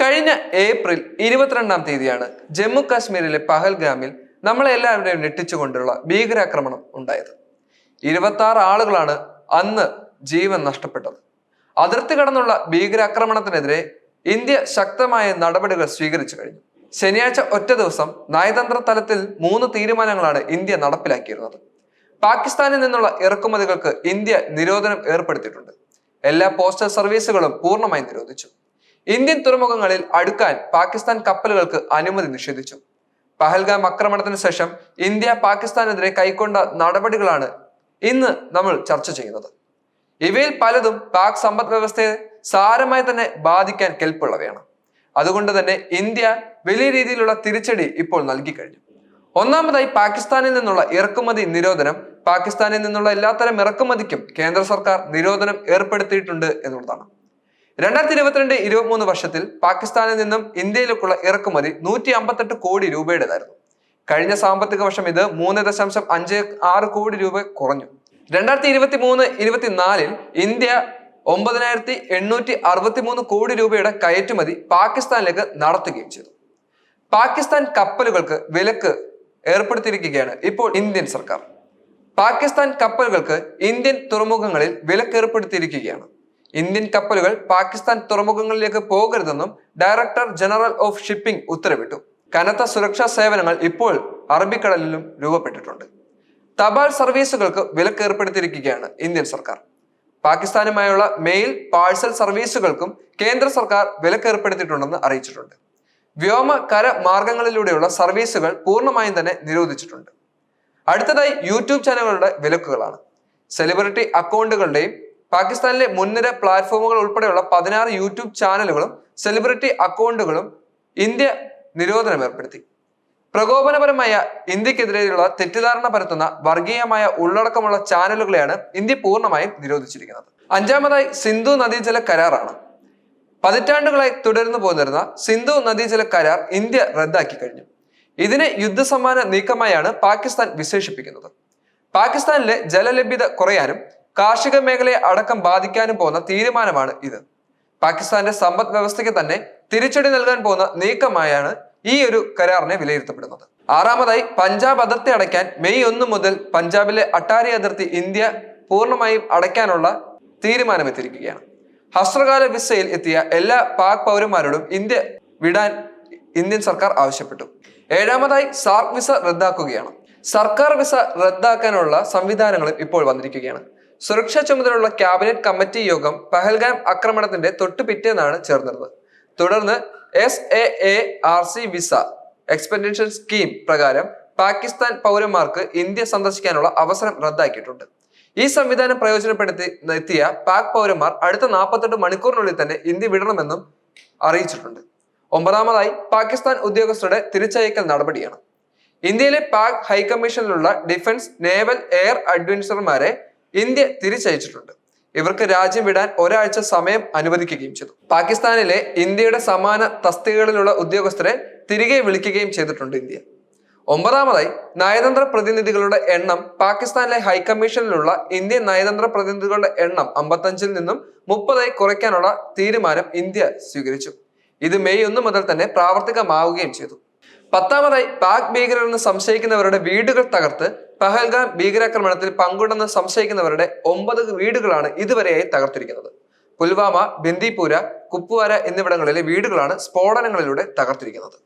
കഴിഞ്ഞ ഏപ്രിൽ ഇരുപത്തിരണ്ടാം തീയതിയാണ് ജമ്മു കാശ്മീരിലെ പഹൽഗാമിൽ നമ്മളെല്ലാവരുടെയും ഞെട്ടിച്ചുകൊണ്ടുള്ള ഭീകരാക്രമണം ഉണ്ടായത്. ഇരുപത്തി ആറ് ആളുകളാണ് അന്ന് ജീവൻ നഷ്ടപ്പെട്ടത്. അതിർത്തി കടന്നുള്ള ഭീകരാക്രമണത്തിനെതിരെ ഇന്ത്യ ശക്തമായ നടപടികൾ സ്വീകരിച്ചു കഴിഞ്ഞു. ശനിയാഴ്ച ഒറ്റ ദിവസം നയതന്ത്ര തലത്തിൽ മൂന്ന് തീരുമാനങ്ങളാണ് ഇന്ത്യ നടപ്പിലാക്കിയിരുന്നത്. പാകിസ്ഥാനിൽ നിന്നുള്ള ഇറക്കുമതികൾക്ക് ഇന്ത്യ നിരോധനം ഏർപ്പെടുത്തിയിട്ടുണ്ട്. എല്ലാ പോസ്റ്റൽ സർവീസുകളും പൂർണമായി നിരോധിച്ചു. ഇന്ത്യൻ തുറമുഖങ്ങളിൽ അടുക്കാൻ പാകിസ്ഥാൻ കപ്പലുകൾക്ക് അനുമതി നിഷേധിച്ചു. പഹൽഗാം ആക്രമണത്തിന് ശേഷം ഇന്ത്യ പാകിസ്ഥാനെതിരെ കൈക്കൊണ്ട നടപടികളാണ് ഇന്ന് നമ്മൾ ചർച്ച ചെയ്യുന്നത്. ഇവയിൽ പലതും പാക് സമ്പദ് വ്യവസ്ഥയെ സാരമായി തന്നെ ബാധിക്കാൻ കെൽപ്പുള്ളവയാണ്. അതുകൊണ്ട് തന്നെ ഇന്ത്യ വലിയ രീതിയിലുള്ള തിരിച്ചടി ഇപ്പോൾ നൽകി കഴിഞ്ഞു. ഒന്നാമതായി പാകിസ്ഥാനിൽ നിന്നുള്ള ഇറക്കുമതി നിരോധനം പാകിസ്ഥാനിൽ നിന്നുള്ള എല്ലാത്തരം ഇറക്കുമതിക്കും കേന്ദ്ര സർക്കാർ നിരോധനം ഏർപ്പെടുത്തിയിട്ടുണ്ട് എന്നുള്ളതാണ്. രണ്ടായിരത്തി ഇരുപത്തിരണ്ട് ഇരുപത്തിമൂന്ന് വർഷത്തിൽ പാകിസ്ഥാനിൽ നിന്നും ഇന്ത്യയിലേക്കുള്ള ഇറക്കുമതി നൂറ്റി അമ്പത്തെട്ട് കോടി രൂപയുടേതായിരുന്നു. കഴിഞ്ഞ സാമ്പത്തിക വർഷം ഇത് മൂന്ന് ദശാംശം അഞ്ച് ആറ് കോടി രൂപ കുറഞ്ഞു. രണ്ടായിരത്തി ഇരുപത്തി മൂന്ന് ഇരുപത്തിനാലിൽ ഇന്ത്യ ഒമ്പതിനായിരത്തി എണ്ണൂറ്റി അറുപത്തി മൂന്ന് കോടി രൂപയുടെ കയറ്റുമതി പാകിസ്ഥാനിലേക്ക് നടത്തുകയും ചെയ്തു. പാകിസ്ഥാൻ കപ്പലുകൾക്ക് വിലക്ക് ഏർപ്പെടുത്തിയിരിക്കുകയാണ് ഇപ്പോൾ ഇന്ത്യൻ സർക്കാർ. പാകിസ്ഥാൻ കപ്പലുകൾക്ക് ഇന്ത്യൻ തുറമുഖങ്ങളിൽ വിലക്ക് ഏർപ്പെടുത്തിയിരിക്കുകയാണ് ഇന്ത്യൻ കപ്പലുകൾ പാകിസ്ഥാൻ തുറമുഖങ്ങളിലേക്ക് പോകരുതെന്നും ഡയറക്ടർ ജനറൽ ഓഫ് ഷിപ്പിംഗ് ഉത്തരവിട്ടു. കനത്ത സുരക്ഷാ സേവനങ്ങൾ ഇപ്പോൾ അറബിക്കടലിലും രൂപപ്പെട്ടിട്ടുണ്ട്. തപാൽ സർവീസുകൾക്ക് വിലക്ക് ഏർപ്പെടുത്തിയിരിക്കുകയാണ് ഇന്ത്യൻ സർക്കാർ. പാകിസ്ഥാനുമായുള്ള മെയിൽ പാഴ്സൽ സർവീസുകൾക്കും കേന്ദ്ര സർക്കാർ വിലക്ക് ഏർപ്പെടുത്തിയിട്ടുണ്ടെന്ന് അറിയിച്ചിട്ടുണ്ട്. വ്യോമ കര മാർഗങ്ങളിലൂടെയുള്ള സർവീസുകൾ പൂർണമായും തന്നെ നിരോധിച്ചിട്ടുണ്ട്. അടുത്തതായി യൂട്യൂബ് ചാനലുകളുടെ വിലക്കുകളാണ്. സെലിബ്രിറ്റി അക്കൗണ്ടുകളുടെയും പാകിസ്ഥാനിലെ മുൻനിര പ്ലാറ്റ്ഫോമുകൾ ഉൾപ്പെടെയുള്ള പതിനാറ് യൂട്യൂബ് ചാനലുകളും സെലിബ്രിറ്റി അക്കൗണ്ടുകളും ഇന്ത്യ നിരോധനം ഏർപ്പെടുത്തി. പ്രകോപനപരമായ ഇന്ത്യക്കെതിരെയുള്ള തെറ്റിദ്ധാരണ പരത്തുന്ന വർഗീയമായ ഉള്ളടക്കമുള്ള ചാനലുകളെയാണ് ഇന്ത്യ പൂർണമായും നിരോധിച്ചിരിക്കുന്നത്. അഞ്ചാമതായി സിന്ധു നദീജല കരാറാണ്. പതിറ്റാണ്ടുകളായി തുടർന്നു പോന്നിരുന്ന സിന്ധു നദീജല കരാർ ഇന്ത്യ റദ്ദാക്കി കഴിഞ്ഞു. ഇതിനെ യുദ്ധസമ്മാന നീക്കമായാണ് പാകിസ്ഥാൻ വിശേഷിപ്പിക്കുന്നത്. പാകിസ്ഥാനിലെ ജലലഭ്യത കുറയാനും കാർഷിക മേഖലയെ അടക്കം ബാധിക്കാനും പോകുന്ന തീരുമാനമാണ് ഇത്. പാകിസ്ഥാന്റെ സമ്പദ് വ്യവസ്ഥയ്ക്ക് തന്നെ തിരിച്ചടി നൽകാൻ പോകുന്ന നീക്കമായാണ് ഈ ഒരു കരാറിനെ വിലയിരുത്തപ്പെടുന്നത്. ആറാമതായി പഞ്ചാബ് അതിർത്തി അടയ്ക്കാൻ മെയ് ഒന്ന് മുതൽ പഞ്ചാബിലെ അട്ടാരി അതിർത്തി ഇന്ത്യ പൂർണമായും അടയ്ക്കാനുള്ള തീരുമാനമെത്തിയിരിക്കുകയാണ് ഹസ്രകാല വിസയിൽ എത്തിയ എല്ലാ പാക് പൗരന്മാരോടും ഇന്ത്യ വിടാൻ ഇന്ത്യൻ സർക്കാർ ആവശ്യപ്പെട്ടു. ഏഴാമതായി സാർക്ക് വിസ റദ്ദാക്കുകയാണ്. സർക്കാർ വിസ റദ്ദാക്കാനുള്ള സംവിധാനങ്ങളും ഇപ്പോൾ വന്നിരിക്കുകയാണ്. സുരക്ഷാ ചുമതലയുള്ള ക്യാബിനറ്റ് കമ്മിറ്റി യോഗം പഹൽഗാം ആക്രമണത്തിന്റെ തൊട്ടു പിറ്റേന്നാണ് ചേർന്നിരുന്നത് തുടർന്ന് S A A R C visa exemption scheme പ്രകാരം പാകിസ്ഥാൻ പൗരന്മാർക്ക് ഇന്ത്യ സന്ദർശിക്കാനുള്ള അവസരം റദ്ദാക്കിയിട്ടുണ്ട്. ഈ സംവിധാനം പ്രയോജനപ്പെടുത്തി എത്തിയ പാക് പൗരന്മാർ അടുത്ത നാൽപ്പത്തെട്ട് മണിക്കൂറിനുള്ളിൽ തന്നെ ഇന്ത്യ വിടണമെന്നും അറിയിച്ചിട്ടുണ്ട്. ഒമ്പതാമതായി പാകിസ്ഥാൻ ഉദ്യോഗസ്ഥരുടെ തിരിച്ചയക്കൽ നടപടിയാണ്. ഇന്ത്യയിലെ പാക് ഹൈക്കമ്മീഷനിലുള്ള ഡിഫൻസ് നേവൽ എയർ അഡ്വൈസർമാരെ ഇന്ത്യ തിരിച്ചയച്ചിട്ടുണ്ട്. ഇവർക്ക് രാജ്യം വിടാൻ ഒരാഴ്ച സമയം അനുവദിക്കുകയും ചെയ്തു. പാകിസ്ഥാനിലെ ഇന്ത്യയുടെ സമാന തസ്തികകളിലുള്ള ഉദ്യോഗസ്ഥരെ തിരികെ വിളിക്കുകയും ചെയ്തിട്ടുണ്ട് ഇന്ത്യ. ഒമ്പതാമതായി നയതന്ത്ര പ്രതിനിധികളുടെ എണ്ണം പാകിസ്ഥാനിലെ ഹൈക്കമ്മീഷനിലുള്ള ഇന്ത്യൻ നയതന്ത്ര പ്രതിനിധികളുടെ എണ്ണം അമ്പത്തഞ്ചിൽ നിന്നും മുപ്പതായി കുറയ്ക്കാനുള്ള തീരുമാനം ഇന്ത്യ സ്വീകരിച്ചു. ഇത് മെയ് ഒന്ന് മുതൽ തന്നെ പ്രാവർത്തികമാവുകയും ചെയ്തു. പത്താമതായി പാക് ഭീകരരെന്ന് സംശയിക്കുന്നവരുടെ വീടുകൾ തകർത്ത് പഹൽഗാം ഭീകരാക്രമണത്തിൽ പങ്കുണ്ടെന്ന് സംശയിക്കുന്നവരുടെ ഒമ്പത് വീടുകളാണ് ഇതുവരെയായി തകർത്തിരിക്കുന്നത്. പുൽവാമ ബന്ദിപൂര കുപ്വാര എന്നിവിടങ്ങളിലെ വീടുകളാണ് സ്ഫോടനങ്ങളിലൂടെ തകർത്തിരിക്കുന്നത്.